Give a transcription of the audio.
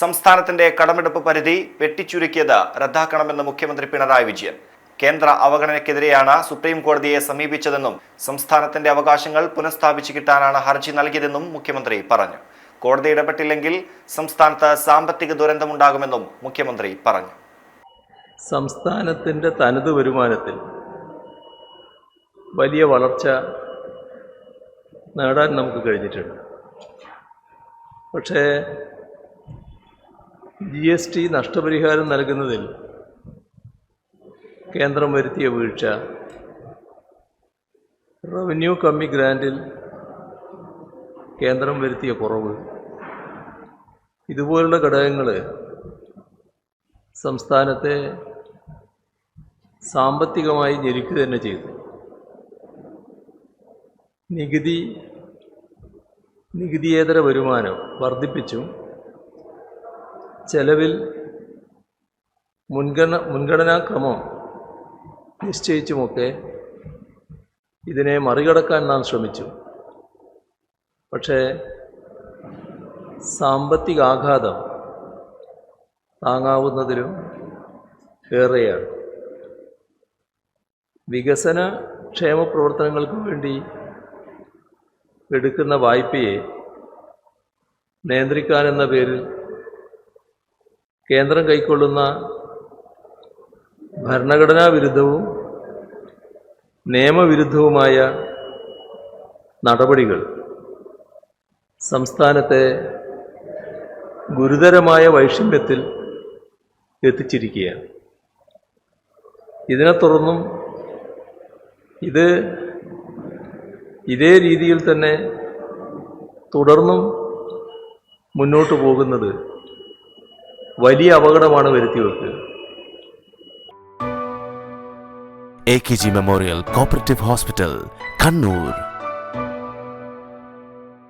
സംസ്ഥാനത്തിന്റെ കടമെടുപ്പ് പരിധി വെട്ടിച്ചുരുക്കിയത് റദ്ദാക്കണമെന്ന് മുഖ്യമന്ത്രി പിണറായി വിജയൻ. കേന്ദ്ര അവഗണനയ്ക്കെതിരെയാണ് സുപ്രീം കോടതിയെ സമീപിച്ചതെന്നും സംസ്ഥാനത്തിന്റെ അവകാശങ്ങൾ പുനഃസ്ഥാപിച്ചു കിട്ടാനാണ് ഹർജി നൽകിയതെന്നും മുഖ്യമന്ത്രി പറഞ്ഞു. കോടതി ഇടപെട്ടില്ലെങ്കിൽ സംസ്ഥാനത്ത് സാമ്പത്തിക ദുരന്തമുണ്ടാകുമെന്നും മുഖ്യമന്ത്രി പറഞ്ഞു. സംസ്ഥാനത്തിന്റെ തനത് വരുമാനത്തിൽ വലിയ വളർച്ച നേടാൻ നമുക്ക് കഴിഞ്ഞിട്ടുണ്ട്. പക്ഷേ ജി എസ് ടി നഷ്ടപരിഹാരം നൽകുന്നതിൽ കേന്ദ്രം വരുത്തിയ വീഴ്ച. റവന്യൂ കമ്മി ഗ്രാൻഡിൽ കേന്ദ്രം വരുത്തിയ കുറവ്. ഇതുപോലുള്ള ഘടകങ്ങൾ സംസ്ഥാനത്തെ സാമ്പത്തികമായി ഞെരുക്കുക തന്നെ ചെയ്തു. നികുതി നികുതിയേതര വരുമാനം വർദ്ധിപ്പിച്ചും ചെലവിൽ മുൻഗണ മുൻഗണനാക്രമം നിശ്ചയിച്ചുമൊക്കെ ഇതിനെ മറികടക്കാൻ നാം ശ്രമിച്ചു. പക്ഷേ സാമ്പത്തിക ആഘാതം താങ്ങാവുന്നതിലും ഏറെയാണ്. വികസന ക്ഷേമ പ്രവർത്തനങ്ങൾക്ക് വേണ്ടി എടുക്കുന്ന വായ്പയെ നിയന്ത്രിക്കാനെന്ന പേരിൽ കേന്ദ്രം കൈക്കൊള്ളുന്ന ഭരണഘടനാ വിരുദ്ധവും നിയമവിരുദ്ധവുമായ നടപടികൾ സംസ്ഥാനത്തെ ഗുരുതരമായ വൈഷമ്യത്തിൽ എത്തിച്ചിരിക്കുകയാണ്. ഇതിനെ തുടർന്നും ഇത് ഇതേ രീതിയിൽ തന്നെ തുടർന്നും മുന്നോട്ട് പോകുന്നത് വലിയ അപകടമാണ് വരുത്തി വെക്കുക. A K G memorial cooperative hospital Kannur